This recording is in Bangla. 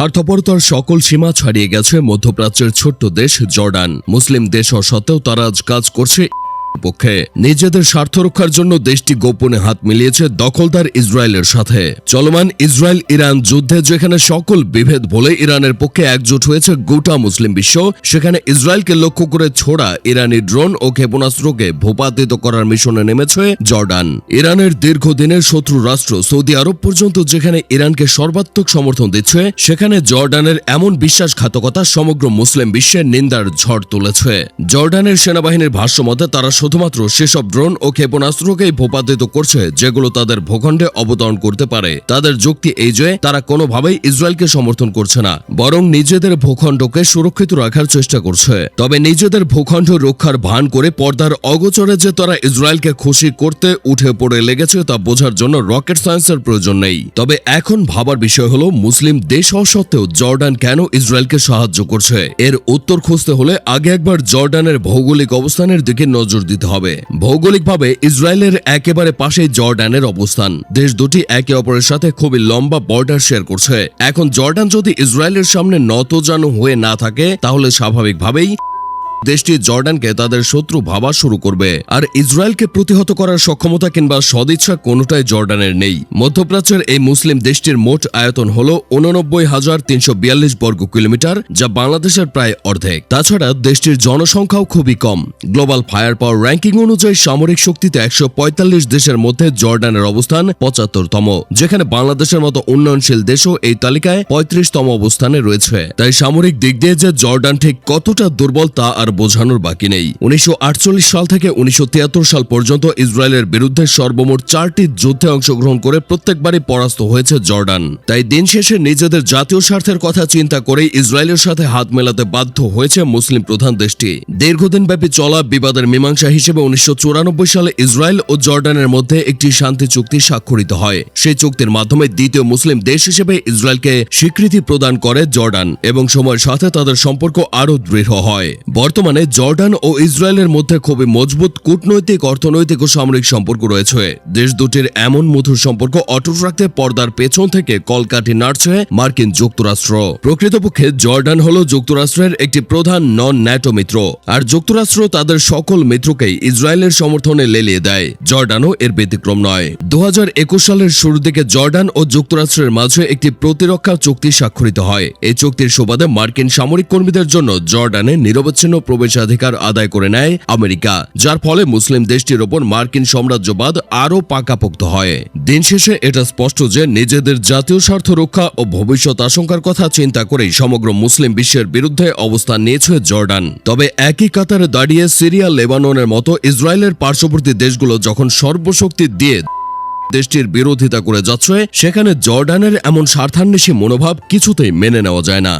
স্বার্থপরতার সকল সীমা ছাড়িয়ে গেছে মধ্যপ্রাচ্যের ছোট্ট দেশ জর্ডান। মুসলিম দেশ সত্ত্বেও তারা আজ কাজ করছে পক্ষে। নিজেদের স্বার্থ রক্ষার জন্য দেশটি গোপনে হাত মিলিয়েছে দখলদার ইসরায়েলের সাথে। চলমান ইসরায়েল ইরান যুদ্ধে যেখানে সকল বিভেদ বলে ইরানের পক্ষে একজোট হয়েছে গোটা মুসলিম বিশ্ব, সেখানে ইসরায়েলকে লক্ষ্য করে ছোড়া ইরানি ড্রোন ও ক্ষেপণাস্ত্রকে ভূপাতিত করার মিশনে নেমেছে জর্ডান। ইরানের দীর্ঘদিনের শত্রু রাষ্ট্র সৌদি আরব পর্যন্ত যেখানে ইরানকে সর্বাত্মক সমর্থন দিচ্ছে, সেখানে জর্ডানের এমন বিশ্বাসঘাতকতা সমগ্র মুসলিম বিশ্বের নিন্দার ঝড় তুলেছে। জর্ডানের সেনাবাহিনীর ভাষ্য মতে তারা শুধুমাত্র সেসব ড্রোন ও ক্ষেপণাস্ত্রকেই ভূপাতিত করছে, যেগুলো তাদের ভূখণ্ডে অবতরণ করতে পারে। তাদের যুক্তি এই যে, তারা কোনোভাবেই ইসরায়েলকে সমর্থন করছে না, বরং নিজেদের ভূখণ্ডকে সুরক্ষিত রাখার চেষ্টা করছে। তবে নিজেদের ভূখণ্ড রক্ষার ভান করে পর্দার অগোচরে যে তারা ইসরায়েলকে খুশি করতে উঠে পড়ে লেগেছে তা বোঝার জন্য রকেট সায়েন্সের প্রয়োজন নেই। তবে এখন ভাবার বিষয় হলো, মুসলিম দেশ হওয়া সত্ত্বেও জর্ডান কেন ইসরায়েলকে সাহায্য করছে? এর উত্তর খুঁজতে হলে আগে একবার জর্ডানের ভৌগোলিক অবস্থানের দিকে নজর দিতে হবে। ভৌগোলিকভাবে ইসরায়েলের একেবারে পাশে জর্ডানের অবস্থান। দেশ দুটি একে অপরের সাথে খুবই লম্বা বর্ডার শেয়ার করছে। এখন জর্ডান যদি ইসরায়েলের সামনে নতজানু হয়ে না থাকে, তাহলে স্বাভাবিকভাবেই দেশটি জর্ডানকে তাদের শত্রু ভাবা শুরু করবে। আর ইসরায়েলকে প্রতিহত করার সক্ষমতা কিংবা সদিচ্ছা কোনোটাই জর্ডানের নেই। মধ্যপ্রাচ্যের এই মুসলিম দেশটির মোট আয়তন হল উননব্বই হাজার তিনশো বিয়াল্লিশ বর্গ কিলোমিটার, যা বাংলাদেশের প্রায় অর্ধেক। তাছাড়া দেশটির জনসংখ্যাও খুবই কম। গ্লোবাল ফায়ার পাওয়ার র্যাঙ্কিং অনুযায়ী সামরিক শক্তিতে একশো পঁয়তাল্লিশ দেশের মধ্যে জর্ডানের অবস্থান পঁচাত্তরতম, যেখানে বাংলাদেশের মতো উন্নয়নশীল দেশও এই তালিকায় পঁয়ত্রিশতম অবস্থানে রয়েছে। তাই সামরিক দিক দিয়ে যে জর্ডান ঠিক কতটা দুর্বল তা আর বোঝানোর বাকি নেই। উনিশশো আটচল্লিশ সাল থেকে উনিশশো তিয়াত্তর সাল পর্যন্ত ইসরায়েলের বিরুদ্ধে সর্বমোট চারটি যুদ্ধে অংশগ্রহণ করে প্রত্যেকবারই পরাস্ত হয়েছে জর্ডান। তাই দিন শেষে নিজেদের জাতীয় স্বার্থের কথা চিন্তা করেই ইসরায়েলের সাথে হাত মেলাতে বাধ্য হয়েছে মুসলিম প্রধান দেশটি। দীর্ঘদিন ব্যাপী চলা বিবাদের মীমাংসা হিসেবে উনিশশো চুরানব্বই সালে ইসরায়েল ও জর্ডানের মধ্যে একটি শান্তি চুক্তি স্বাক্ষরিত হয়। সেই চুক্তির মাধ্যমে দ্বিতীয় মুসলিম দেশ হিসেবে ইসরায়েলকে স্বীকৃতি প্রদান করে জর্ডান এবং সময়ের সাথে তাদের সম্পর্ক আরও দৃঢ় হয়। বর্তমানে জর্ডান ও ইসরায়েলের মধ্যে খুবই মজবুত কূটনৈতিক, অর্থনৈতিক ও সামরিক সম্পর্ক রয়েছে। দেশ দুটির এমন মধুর সম্পর্ক অটুট রাখতে পর্দার পেছন থেকে কলকাঠি নাড়ছে মার্কিন যুক্তরাষ্ট্র। প্রকৃতপক্ষে জর্ডান হল যুক্তরাষ্ট্রের একটি প্রধান নন ন্যাটো মিত্র, আর যুক্তরাষ্ট্র তাদের সকল মিত্রকেই ইসরায়েলের সমর্থনে লেলিয়ে দেয়। জর্ডানও এর ব্যতিক্রম নয়। দু সালের শুরুর দিকে জর্ডান ও যুক্তরাষ্ট্রের মাঝে একটি প্রতিরক্ষা চুক্তি স্বাক্ষরিত হয়। এই চুক্তির সুবাদে মার্কিন সামরিক কর্মীদের জন্য জর্ডানে নিরবচ্ছিন্ন প্রবেশাধিকার আদায় করে নেয় আমেরিকা, যার ফলে মুসলিম দেশটির ওপর মার্কিন সাম্রাজ্যবাদ আরও পাকাপোক্ত হয়। দিন শেষে এটা স্পষ্ট যে নিজেদের জাতীয় স্বার্থ রক্ষা ও ভবিষ্যৎ আশঙ্কার কথা চিন্তা করেই সমগ্র মুসলিম বিশ্বের বিরুদ্ধে অবস্থান নিয়েছে জর্ডান। তবে একই কাতারে দাঁড়িয়ে সিরিয়া, লেবাননের মতো ইসরায়েলের পার্শ্ববর্তী দেশগুলো যখন সর্বশক্তি দিয়ে দেশটির বিরোধিতা করে যাচ্ছে, সেখানে জর্ডানের এমন স্বার্থান্বেষী মনোভাব কিছুতেই মেনে নেওয়া যায় না।